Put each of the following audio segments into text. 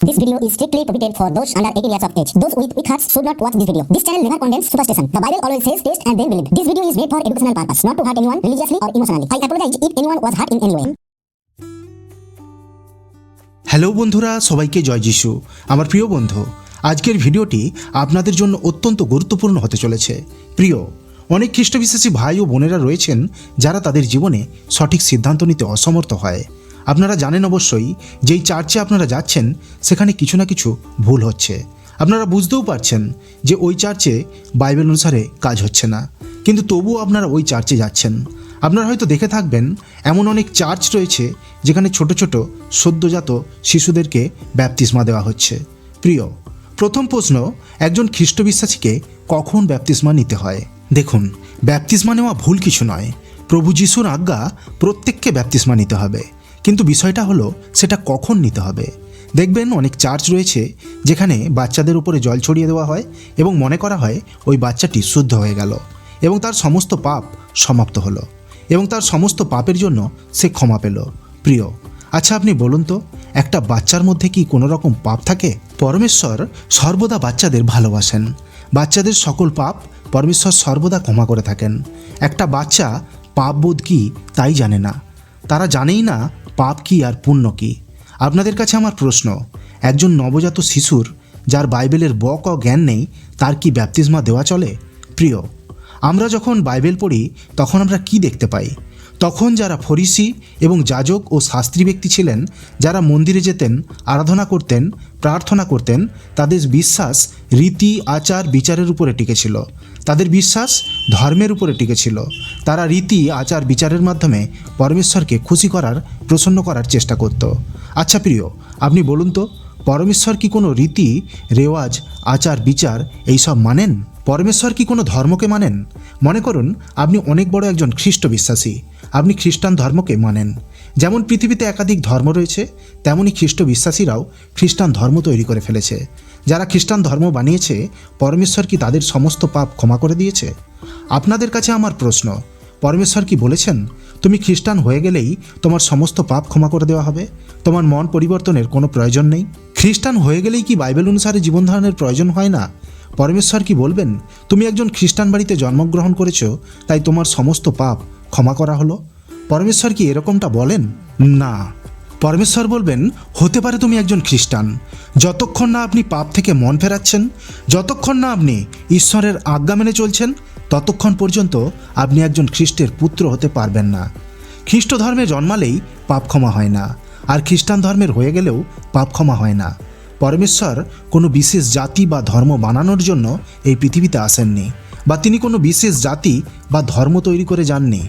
This video is strictly prohibited for those under 18 years of age. Those with weak hearts should not watch this video. This channel never condemns superstition. The Bible always says taste and then believe. This video is made for educational purpose, not to hurt anyone religiously or emotionally. I apologize if anyone was hurt in any way. Hello বন্ধুরা সবাইকে জয় যিশু আমার প্রিয় বন্ধু আজকের ভিডিওটি আপনাদের জন্য অত্যন্ত গুরুত্বপূর্ণ হতে চলেছে প্রিয় অনেক খ্রিস্টবিশ্বাসী ভাই ও বোনেরা রয়েছেন যারা তাদের জীবনে সঠিক সিদ্ধান্ত নিতে অসমর্থ হয় আপনারা জানেন অবশ্যই, যেই চার্চে আপনারা যাচ্ছেন, সেখানে কিছু না কিছু ভুল হচ্ছে। আপনারা বুঝতেও পারছেন যে ওই চার্চে বাইবেল অনুসারে কাজ হচ্ছে না। কিন্তু তবুও আপনারা ওই চার্চে যাচ্ছেন। আপনারা হয়তো দেখে থাকবেন, এমন অনেক চার্চ রয়েছে, যেখানে ছোট ছোট সদ্যজাত শিশুদেরকে ব্যাপতিস্মা দেওয়া হচ্ছে। প্রিয়, প্রথম প্রশ্ন, একজন খ্রিস্ট বিশ্বাসীকে কখন ব্যাপতিস্মা নিতে হয়? দেখুন, ব্যাপতিস্মা নেওয়া ভুল কিছু নয়। প্রভু যিশুর আজ্ঞা প্রত্যেককে ব্যাপতিস্মা নিতে হবে। কিন্তু বিষয়টা হলো, সেটা কখন নিতে হবে? দেখবেন অনেক চার্চ রয়েছে, যেখানে বাচ্চাদের উপরে জল ছড়িয়ে দেওয়া হয় এবং মনে করা হয় ওই বাচ্চাটি শুদ্ধ হয়ে গেল এবং তার সমস্ত পাপ সমাপ্ত হলো এবং তার সমস্ত পাপের জন্য সে ক্ষমা পেল। প্রিয় আচ্ছা আপনি বলুন তো, একটা বাচ্চার মধ্যে কি কোনো রকম পাপ থাকে? পরমেশ্বর সর্বদা বাচ্চাদের ভালোবাসেন। বাচ্চাদের সকল পাপ পরমেশ্বর সর্বদা ক্ষমা করে থাকেন। একটা বাচ্চা পাপ বোধ কি তাই জানে না। তারা জানেই না পাপ কি আর পুণ্য কি? আপনাদের কাছে আমার প্রশ্ন, একজন নবজাত শিশুর, যার বাইবেলের ব ক জ্ঞান নেই, তার কি ব্যাপতিস্মা দেওয়া চলে? প্রিয়, আমরা যখন বাইবেল পড়ি, তখন আমরা কি দেখতে পাই? তখন যারা ফরিসি এবং যাজক ও শাস্ত্রী ব্যক্তি ছিলেন, যারা মন্দিরে যেতেন, আরাধনা করতেন, প্রার্থনা করতেন, তাদের বিশ্বাস রীতি, আচার, বিচারের উপরে টিকেছিল। তাদের বিশ্বাস ধর্মের উপরে টিকেছিল। তারা রীতি, আচার, বিচারের মাধ্যমে পরমেশ্বরকে খুশি করার, প্রসন্ন করার চেষ্টা করত। আচ্ছা প্রিয়, আপনি বলুন তো, পরমেশ্বর কি কোনো রীতি, রেওয়াজ, আচার, বিচার এইসব মানেন? পরমেশ্বর কি কোনো ধর্মকে মানেন? মনে করুন, আপনি অনেক বড় একজন খ্রিস্ট বিশ্বাসী আপনি খ্রিস্টান ধর্মকে মানেন। যেমন পৃথিবীতে একাধিক ধর্ম রয়েছে তেমনই খ্রিস্ট বিশ্বাসীরাও খ্রিস্টান ধর্ম তৈরি করে ফেলেছে। যারা খ্রিস্টান ধর্ম বানিয়েছে, পরমেশ্বর কি তাদের সমস্ত পাপ ক্ষমা করে দিয়েছে? আপনাদের কাছে আমার প্রশ্ন, পরমেশ্বর কি বলেছেন, তুমি খ্রিস্টান হয়ে গেলেই তোমার সমস্ত পাপ ক্ষমা করে দেওয়া হবে? তোমার মন পরিবর্তনের কোনো প্রয়োজন নেই? খ্রিস্টান হয়ে গেলেই কি বাইবেল অনুসারে জীবন ধারণের প্রয়োজন হয় না? পরমেশ্বর কি বলবেন, তুমি একজন খ্রিস্টান বাড়িতে জন্মগ্রহণ করেছ, তাই তোমার সমস্ত পাপ ক্ষমা করা হলো? পরমেশ্বর কি এরকমটা বলেন? না। পরমেশ্বর বলবেন, হতে পারে তুমি একজন খ্রিস্টান। যতক্ষণ না আপনি পাপ থেকে মন ফেরাচ্ছেন, যতক্ষণ না আপনি ঈশ্বরের আজ্ঞা মেনে চলছেন, ততক্ষণ পর্যন্ত আপনি একজন খ্রিস্টের পুত্র হতে পারবেন না। খ্রিস্ট ধর্মে জন্মালেই পাপ ক্ষমা হয় না, আর খ্রিস্টান ধর্মের হয়ে গেলেও পাপ ক্ষমা হয় না। পরমেশ্বর কোনো বিশেষ জাতি বা ধর্ম বানানোর জন্য এই পৃথিবীতে আসেননি। বা তিনি কোনো বিশেষ জাতি বা ধর্ম তৈরি করে যাননি।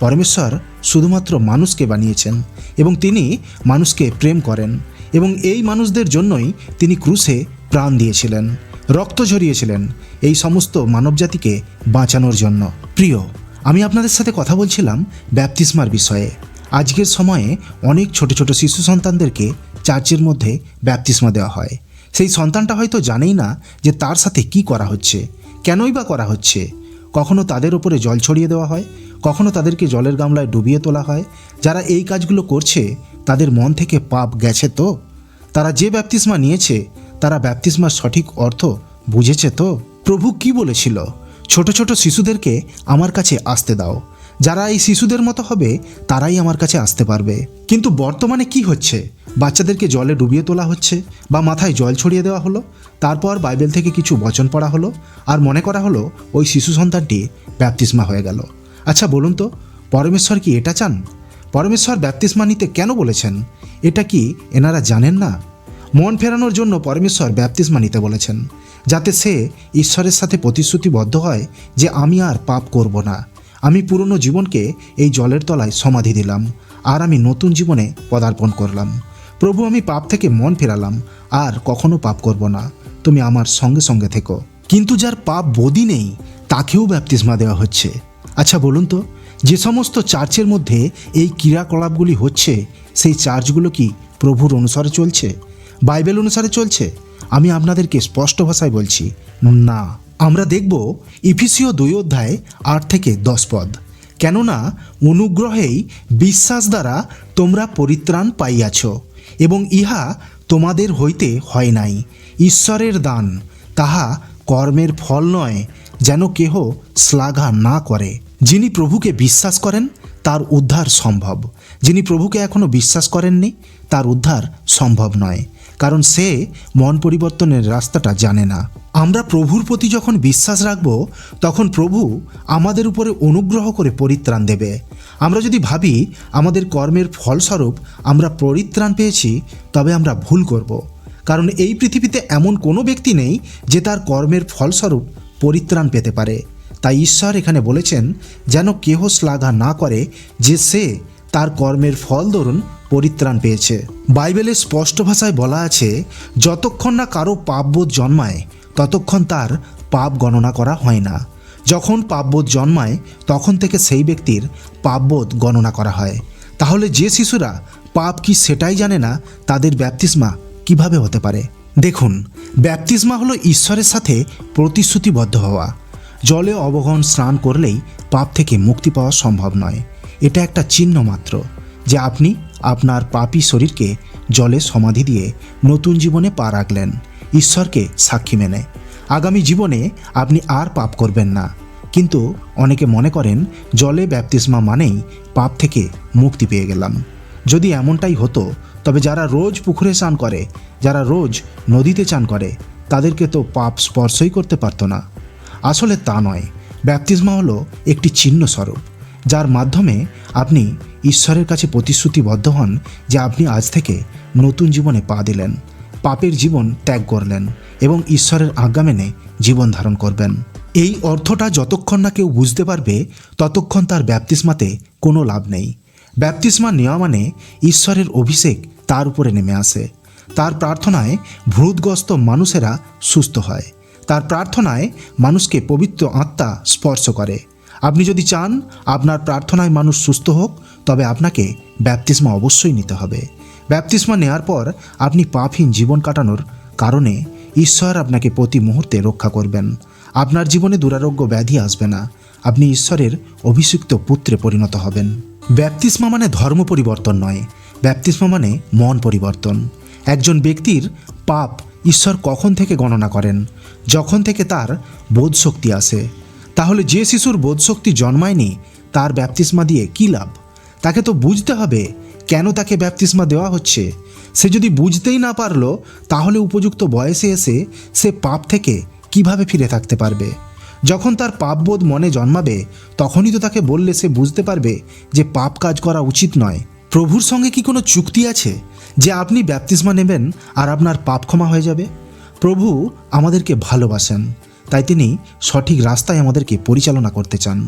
পরমেশ্বর শুধুমাত্র মানুষকে বানিয়েছেন এবং তিনি মানুষকে প্রেম করেন এবং এই মানুষদের জন্যই তিনি ক্রুশে প্রাণ দিয়েছিলেন, রক্ত ঝরিয়েছিলেন এই সমস্ত মানবজাতিকে বাঁচানোর জন্য। প্রিয়, আমি আপনাদের সাথে কথা বলছিলাম ব্যাপতিস্মার বিষয়ে। আজকের সময়ে অনেক ছোট ছোট শিশু সন্তানদেরকে চার্চের মধ্যে ব্যাপতিস্মা দেওয়া হয়। সেই সন্তানটা হয়তো জানেই না যে তার সাথে কি করা হচ্ছে। কেনই বা করা হচ্ছে? কখনো তাদের ওপরে জল ছড়িয়ে দেওয়া হয়? কখনো তাদেরকে জলের গামলায় ডুবিয়ে তোলা হয়? যারা এই কাজগুলো করছে, তাদের মন থেকে পাপ গেছে তো? তারা যে ব্যাপতিস্মা নিয়েছে, তারা ব্যাপতিস্মার সঠিক অর্থ বুঝেছে তো? প্রভু কি বলেছিল? ছোট ছোট শিশুদেরকে আমার কাছে আসতে দাও। যারা এই শিশুদের মতো হবে, তারাই আমার কাছে আসতে পারবে। কিন্তু বর্তমানে কি হচ্ছে? বাচ্চাদেরকে জলে ডুবিয়ে তোলা হচ্ছে বা মাথায় জল ছড়িয়ে দেওয়া হলো? তারপর বাইবেল থেকে কিছু বচন পড়া হলো? আর মনে করা হলো, ওই শিশু সন্তানটি ব্যাপতিস্মা হয়ে গেল। আচ্ছা বলুন তো, পরমেশ্বর কি এটা চান? পরমেশ্বর ব্যাপতিস্মা নিতে কেন বলেছেন? এটা কি এনারা জানেন না? মন ফেরানোর জন্য পরমেশ্বর ব্যাপতিস্মা নিতে বলেছেন, যাতে সে ঈশ্বরের সাথে প্রতিশ্রুতিবদ্ধ হয় যে আমি আর পাপ করব না। আমি পুরনো জীবনকে এই জলের তলায় সমাধি দিলাম, আর আমি নতুন জীবনে পদার্পণ করলাম। প্রভু, আমি পাপ থেকে মন ফেরালাম, আর কখনো পাপ করব না। তুমি আমার সঙ্গে সঙ্গে থেকো। কিন্তু যার পাপ বদি নেই, তাকেও ব্যাপতিস্মা দেওয়া হচ্ছে। আচ্ছা বলুন তো, যে সমস্ত চার্চের মধ্যে এই ক্রিয়াকলাপগুলি হচ্ছে, সেই চার্চগুলো কি প্রভুর অনুসারে চলছে? বাইবেল অনুসারে চলছে? আমি আপনাদেরকে স্পষ্ট ভাষায় বলছি, না। আমরা দেখব ইফিসীয় দুই অধ্যায় আট থেকে দশ পদ। কেননা অনুগ্রহেই বিশ্বাস দ্বারা তোমরা পরিত্রাণ পাইয়াছ এবং ইহা তোমাদের হইতে হয় নাই। ঈশ্বরের দান, তাহা কর্মের ফল নয়, যেন কেহ শ্লাঘা না করে। যিনি প্রভুকে বিশ্বাস করেন, তার উদ্ধার সম্ভব। যিনি প্রভুকে এখনও বিশ্বাস করেননি, তার উদ্ধার সম্ভব নয়। কারণ সে মন পরিবর্তনের রাস্তাটা জানে না। আমরা প্রভুর প্রতি যখন বিশ্বাস রাখব, তখন প্রভু আমাদের উপরে অনুগ্রহ করে পরিত্রাণ দেবে। আমরা যদি ভাবি আমাদের কর্মের ফলস্বরূপ আমরা পরিত্রাণ পেয়েছি, তবে আমরা ভুল করব। কারণ এই পৃথিবীতে এমন কোনো ব্যক্তি নেই যে তার কর্মের ফলস্বরূপ পরিত্রাণ পেতে পারে। তাই ঈশ্বর এখানে বলেছেন, যেন কেহ শ্লাঘা না করে যে সে তার কর্মের ফল ধরুন পরিত্রাণ পেয়েছে। বাইবেলে স্পষ্ট ভাষায় বলা আছে, যতক্ষণ না কারও পাপবোধ জন্মায়, ততক্ষণ তার পাপ গণনা করা হয় না। যখন পাপবোধ জন্মায়, তখন থেকে সেই ব্যক্তির পাপবোধ গণনা করা হয়। তাহলে যে শিশুরা পাপ কি সেটাই জানে না, তাদের ব্যাপতিস্মা কীভাবে হতে পারে? দেখুন, ব্যাপতিস্মা হলো ঈশ্বরের সাথে প্রতিশ্রুতিবদ্ধ হওয়া। জলে অবগহন স্নান করলেই পাপ থেকে মুক্তি পাওয়া সম্ভব নয়। এটা একটা চিহ্ন মাত্র, যে আপনি আপনার পাপী শরীরকে জলে সমাধি দিয়ে নতুন জীবনে পা রাখলেন। ঈশ্বরকে সাক্ষী মেনে। আগামী জীবনে আপনি আর পাপ করবেন না। কিন্তু অনেকে মনে করেন, জলে ব্যাপতিস্মা মানেই পাপ থেকে মুক্তি পেয়ে গেলাম। যদি এমনটাই হতো, তবে যারা রোজ পুকুরে স্নান করে, যারা রোজ নদীতে চান করে, তাদেরকে তো পাপ স্পর্শই করতে পারতো না। আসলে তা নয়। ব্যাপতিস্মা হলো একটি চিহ্ন স্বরূপ, যার মাধ্যমে আপনি ঈশ্বরের কাছে প্রতিশ্রুতিবদ্ধ হন যে আপনি আজ থেকে নতুন জীবনে পা দিলেন, পাপের জীবন ত্যাগ করলেন এবং ঈশ্বরের আজ্ঞা মেনে জীবন ধারণ করবেন। এই অর্থটা যতক্ষণ না কেউ বুঝতে পারবে, ততক্ষণ তার ব্যাপ্তিস্মাতে কোনো লাভ নেই। ব্যাপ্তিস্মা নেওয়া মানে ঈশ্বরের অভিষেক তার উপরে নেমে আসে। তার প্রার্থনায় ভূতগ্রস্ত মানুষেরা সুস্থ হয়। তার প্রার্থনায় মানুষকে পবিত্র আত্মা স্পর্শ করে। আপনি যদি চান, আপনার প্রার্থনায় মানুষ সুস্থ হোক তবে আপনাকে ব্যাপতিস্মা অবশ্যই নিতে হবে। ব্যাপতিস্মা নেওয়ার পর আপনি পাপহীন জীবন কাটানোর কারণে ঈশ্বর আপনাকে প্রতি মুহূর্তে রক্ষা করবেন। আপনার জীবনে দুরারোগ্য ব্যাধি আসবে না। আপনি ঈশ্বরের অভিষিক্ত পুত্রে পরিণত হবেন। ব্যাপতিস্মা মানে ধর্ম পরিবর্তন নয়। ব্যাপতিস্মা মানে মন পরিবর্তন। একজন ব্যক্তির পাপ ঈশ্বর কখন থেকে গণনা করেন? যখন থেকে তার বোধশক্তি আসে। তাহলে যে শিশুর বোধশক্তি জন্মায়নি, তার ব্যাপতিস্মা দিয়ে কী লাভ? তাকে তো বুঝতে হবে কেন তাকে ব্যাপতিস্মা দেওয়া হচ্ছে। সে যদি বুঝতেই না পারল, তাহলে উপযুক্ত বয়সে এসে সে পাপ থেকে কীভাবে ফিরে থাকতে পারবে? যখন তার পাপবোধ মনে জন্মাবে, তখনই তো তাকে বললে সে বুঝতে পারবে যে পাপ কাজ করা উচিত নয়। প্রভুর সঙ্গে কি কোনো চুক্তি আছে যে আপনি ব্যাপতিস্মা নেবেন আর আপনার পাপ ক্ষমা হয়ে যাবে? প্রভু আমাদেরকে ভালোবাসেন, তাই তিনি সঠিক রাস্তায় আমাদেরকে পরিচালনা করতে চান,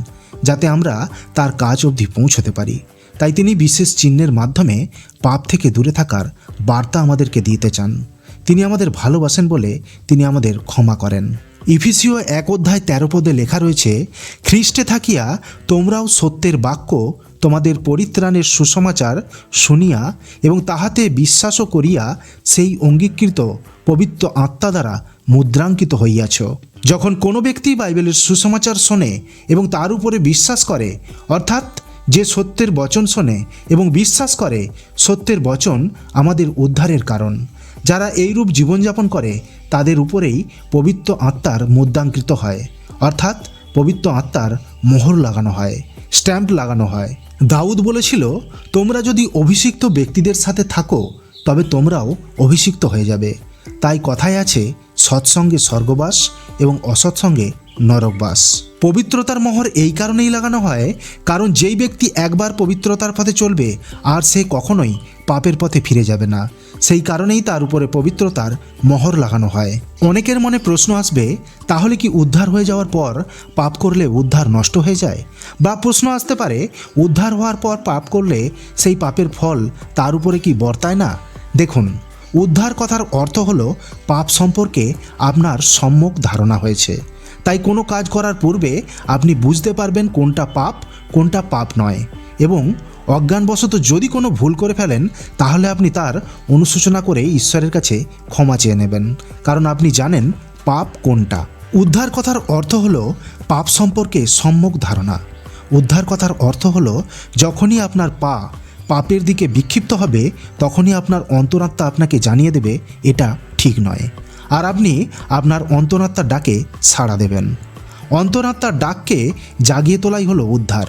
যাতে আমরা তার কাজ অবধি পৌঁছতে পারি। তাই তিনি বিশেষ চিহ্নের মাধ্যমে পাপ থেকে দূরে থাকার বার্তা আমাদেরকে দিতে চান। তিনি আমাদের ভালোবাসেন বলে তিনি আমাদের ক্ষমা করেন। ইফিসিও এক অধ্যায় তেরো পদে লেখা রয়েছে, খ্রিস্টে থাকিয়া তোমরাও সত্যের বাক্য তোমাদের পরিত্রাণের সুসমাচার শুনিয়া এবং তাহাতে বিশ্বাসও করিয়া সেই অঙ্গীকৃত পবিত্র আত্মা দ্বারা মুদ্রাঙ্কিত হইয়াছ। যখন কোনো ব্যক্তি বাইবেলের সুসমাচার শোনে এবং তার উপরে বিশ্বাস করে, অর্থাৎ যে সত্যের বচন শোনে এবং বিশ্বাস করে, সত্যের বচন আমাদের উদ্ধারের কারণ। যারা এইরূপ জীবনযাপন করে, তাদের উপরেই পবিত্র আত্মার মুদ্রাঙ্কিত হয়। অর্থাৎ পবিত্র আত্মার মোহর লাগানো হয়, স্ট্যাম্প লাগানো হয়। দাউদ বলেছিল, তোমরা যদি অভিষিক্ত ব্যক্তিদের সাথে থাকো, তবে তোমরাও অভিষিক্ত হয়ে যাবে। তাই কথায় আছে, সৎসঙ্গে স্বর্গবাস এবং অসৎসঙ্গে নরকবাস পবিত্রতার মোহর এই কারণেই লাগানো হয়, কারণ যেই ব্যক্তি একবার পবিত্রতার পথে চলবে, আর সে কখনোই পাপের পথে ফিরে যাবে না। সেই কারণেই তার উপরে পবিত্রতার মোহর লাগানো হয়। অনেকের মনে প্রশ্ন আসবে, তাহলে কি উদ্ধার হয়ে যাওয়ার পর পাপ করলে উদ্ধার নষ্ট হয়ে যায়? বা প্রশ্ন আসতে পারে, উদ্ধার হওয়ার পর পাপ করলে সেই পাপের ফল তার উপরে কি বর্তায় না? দেখুন, উদ্ধার কথার অর্থ হলো, পাপ সম্পর্কে আপনার সম্যক ধারণা হয়েছে। তাই কোনো কাজ করার পূর্বে আপনি বুঝতে পারবেন কোনটা পাপ কোনটা পাপ নয়। এবং অজ্ঞানবশত যদি কোনো ভুল করে ফেলেন, তাহলে আপনি তার অনুশোচনা করে ঈশ্বরের কাছে ক্ষমা চেয়ে নেবেন। কারণ আপনি জানেন পাপ কোনটা। উদ্ধার কথার অর্থ হল পাপ সম্পর্কে সম্যক ধারণা। উদ্ধার কথার অর্থ হল যখনই আপনার পা পাপের দিকে বিক্ষিপ্ত হবে, তখনই আপনার অন্তরাত্মা আপনাকে জানিয়ে দেবে, এটা ঠিক নয়। আর আপনি আপনার অন্তরাত্মার ডাকে সাড়া দেবেন। অন্তরাত্মার ডাককে জাগিয়ে তোলাই হলো উদ্ধার।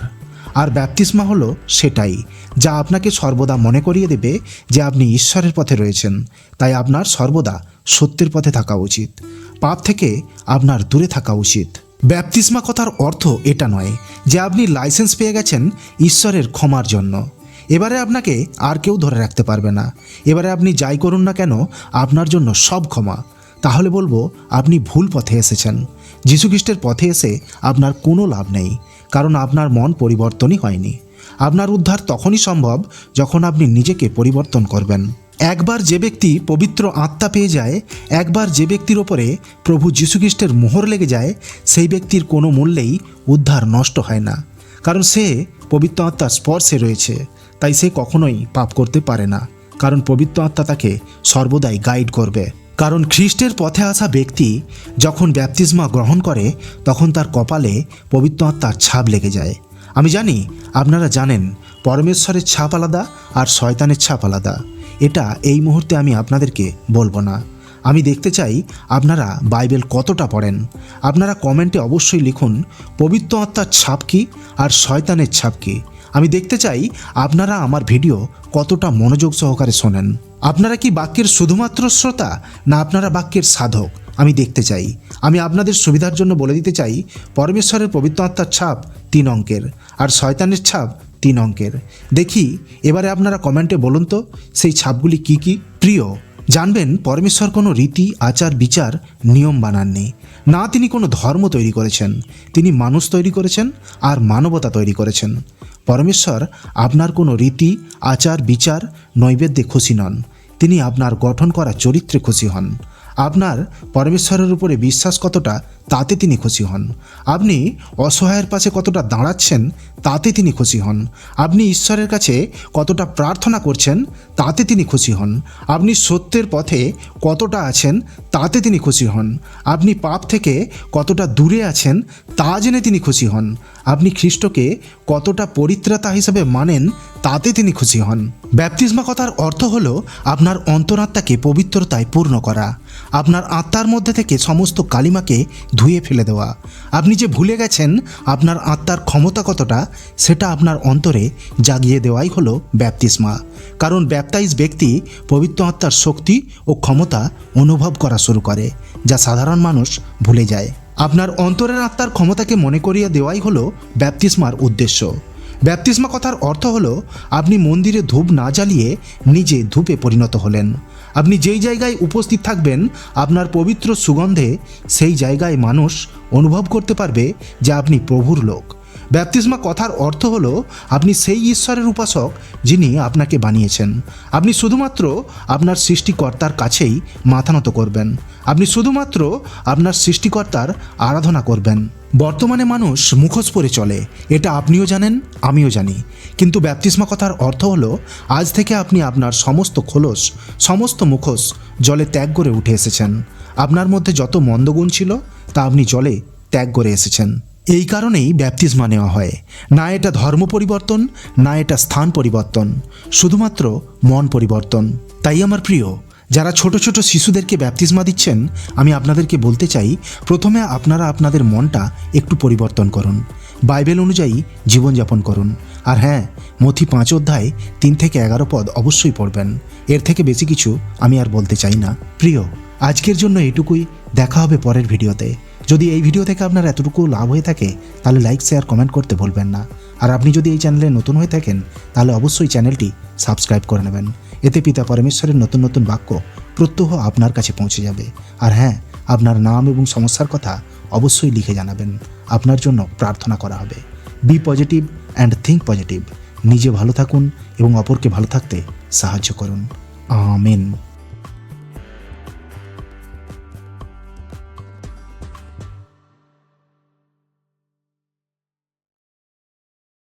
আর ব্যাপতিস্মা হলো সেটাই, যা আপনাকে সর্বদা মনে করিয়ে দেবে যে আপনি ঈশ্বরের পথে রয়েছেন। তাই আপনার সর্বদা সত্যের পথে থাকা উচিত। পাপ থেকে আপনার দূরে থাকা উচিত। ব্যাপতিস্মা কথার অর্থ এটা নয় যে আপনি লাইসেন্স পেয়ে গেছেন ঈশ্বরের ক্ষমার জন্য। এবারে আপনাকে আর কেউ ধরে রাখতে পারবে না। এবারে আপনি যাই করুন না কেন, আপনার জন্য সব ক্ষমা। তাহলে বলব, আপনি ভুল পথে এসেছেন। যীশুখ্রিস্টের পথে এসে আপনার কোনো লাভ নেই, কারণ আপনার মন পরিবর্তনই হয়নি। আপনার উদ্ধার তখনই সম্ভব যখন আপনি নিজেকে পরিবর্তন করবেন। একবার যে ব্যক্তি পবিত্র আত্মা পেয়ে যায়, একবার যে ব্যক্তির ওপরে প্রভু যীশুখ্রিস্টের মোহর লেগে যায়, সেই ব্যক্তির কোনো মূল্যেই উদ্ধার নষ্ট হয় না, কারণ সে পবিত্র আত্মার স্পর্শে রয়েছে। তাই সে কখনোই পাপ করতে পারে না, কারণ পবিত্র আত্মা তাকে সর্বদাই গাইড করবে। কারণ খ্রিস্টের পথে আসা ব্যক্তি যখন ব্যাপতিস্মা গ্রহণ করে, তখন তার কপালে পবিত্র আত্মার ছাপ লেগে যায়। আমি জানি, আপনারা জানেন, পরমেশ্বরের ছাপ আলাদা আর শয়তানের ছাপ আলাদা। এটা এই মুহূর্তে আমি আপনাদেরকে বলব না। আমি দেখতে চাই, আপনারা বাইবেল কতটা পড়েন? আপনারা কমেন্টে অবশ্যই লিখুন, পবিত্র আত্মার ছাপ কি আর শয়তানের ছাপ কি? আমি দেখতে চাই আপনারা আমার ভিডিও কতটা মনোযোগ সহকারে শোনেন। আপনারা কি বাক্যের শুধুমাত্র শ্রোতা, না আপনারা বাক্যের সাধক? আমি দেখতে চাই। আমি আপনাদের সুবিধার জন্য বলে দিতে চাই, পরমেশ্বরের পবিত্র আত্মার ছাপ তিন অঙ্কের, আর শয়তানের ছাপ তিন অঙ্কের। দেখি, এবারে আপনারা কমেন্টে বলুন তো, সেই ছাপগুলি কি কি? প্রিয় জানবেন পরমেশ্বর কোনো রীতি, আচার, বিচার, নিয়ম বানাননি। না তিনি কোনো ধর্ম তৈরি করেছেন। তিনি মানুষ তৈরি করেছেন আর মানবতা তৈরি করেছেন। পরমেশ্বর আপনার কোনো রীতি, আচার, বিচার, নৈবেদ্যে খুশি নন। তিনি আপনার গঠন করা চরিত্রে খুশি হন। আপনার পরমেশ্বরের উপরে বিশ্বাস কতটা, তাতে তিনি খুশি হন। আপনি অসহায়ের পাশে কতটা দাঁড়াচ্ছেন, তাতে তিনি খুশি হন। আপনি ঈশ্বরের কাছে কতটা প্রার্থনা করছেন, তাতে তিনি খুশি হন। আপনি সত্যের পথে কতটা আছেন, তাতে তিনি খুশি হন। আপনি পাপ থেকে কতটা দূরে আছেন, তা জেনে তিনি খুশি হন। আপনি খ্রিস্টকে কতটা পরিত্রাতা হিসেবে মানেন, তাতে তিনি খুশি হন। ব্যাপতিস্মা কথার অর্থ হল আপনার অন্তরাত্মাকে পবিত্রতায় পূর্ণ করা। আপনার আত্মার মধ্যে থেকে সমস্ত কালিমাকে ধুয়ে ফেলে দেওয়া। আপনি যে ভুলে গেছেন আপনার আত্মার ক্ষমতা কতটা, সেটা আপনার অন্তরে জাগিয়ে দেওয়াই হলো ব্যাপতিস্মা। কারণ ব্যাপতাইজ ব্যক্তি পবিত্র আত্মার শক্তি ও ক্ষমতা অনুভব করা শুরু করে, যা সাধারণ মানুষ ভুলে যায়। আপনার অন্তরের আত্মার ক্ষমতাকে মনে করিয়ে দেওয়াই হলো ব্যাপ্তিস্মার উদ্দেশ্য। ব্যাপতিস্মা কথার অর্থ হলো আপনি মন্দিরে ধূপ না জ্বালিয়ে নিজে ধূপে পরিণত হলেন। আপনি যেই জায়গায় উপস্থিত থাকবেন, আপনার পবিত্র সুগন্ধে সেই জায়গায় মানুষ অনুভব করতে পারবে যে আপনি প্রভুর লোক। ব্যাপতিস্মা কথার অর্থ হলো, আপনি সেই ঈশ্বরের উপাসক যিনি আপনাকে বানিয়েছেন। আপনি শুধুমাত্র আপনার সৃষ্টিকর্তার কাছেই মাথা নত করবেন। আপনি শুধুমাত্র আপনার সৃষ্টিকর্তার আরাধনা করবেন। বর্তমানে মানুষ মুখোশ পরে চলে, এটা আপনিও জানেন, আমিও জানি। কিন্তু ব্যাপতিস্মা কথার অর্থ হলো, আজ থেকে আপনি আপনার সমস্ত খোলস, সমস্ত মুখোশ জলে ত্যাগ করে উঠে এসেছেন। আপনার মধ্যে যত মন্দগুণ ছিল, তা আপনি জলে ত্যাগ করে এসেছেন। এই কারণেই ব্যাপতিস্মা নেওয়া হয়। না এটা ধর্ম পরিবর্তন, না এটা স্থান পরিবর্তন, শুধুমাত্র মন পরিবর্তন। তাই আমার প্রিয়, যারা ছোট ছোট শিশুদেরকে ব্যাপতিস্মা দিচ্ছেন, আমি আপনাদেরকে বলতে চাই, প্রথমে আপনারা আপনাদের মনটা একটু পরিবর্তন করুন। বাইবেল অনুযায়ী জীবনযাপন করুন। আর হ্যাঁ মথি পাঁচ অধ্যায় তিন থেকে এগারো পদ অবশ্যই পড়বেন। এর থেকে বেশি কিছু আমি আর বলতে চাই না। প্রিয়, আজকের জন্য এটুকুই। দেখা হবে পরের ভিডিওতে। যদি এই ভিডিও থেকে আপনার এতটুকু লাভ হয়ে থাকে, তাহলে লাইক শেয়ার কমেন্ট করতে ভুলবেন না। আর আপনি যদি এই চ্যানেলে নতুন হয়ে থাকেন, তাহলে অবশ্যই চ্যানেলটি সাবস্ক্রাইব করে নেবেন। এতে পিতা পরমেশ্বরের নতুন নতুন বাক্য প্রত্যহ আপনার কাছে পৌঁছে যাবে। আর হ্যাঁ আপনার নাম এবং সমস্যার কথা অবশ্যই লিখে জানাবেন। আপনার জন্য প্রার্থনা করা হবে। Be positive and think positive নিজে ভালো থাকুন এবং অপরকে ভালো থাকতে সাহায্য করুন। আমেন।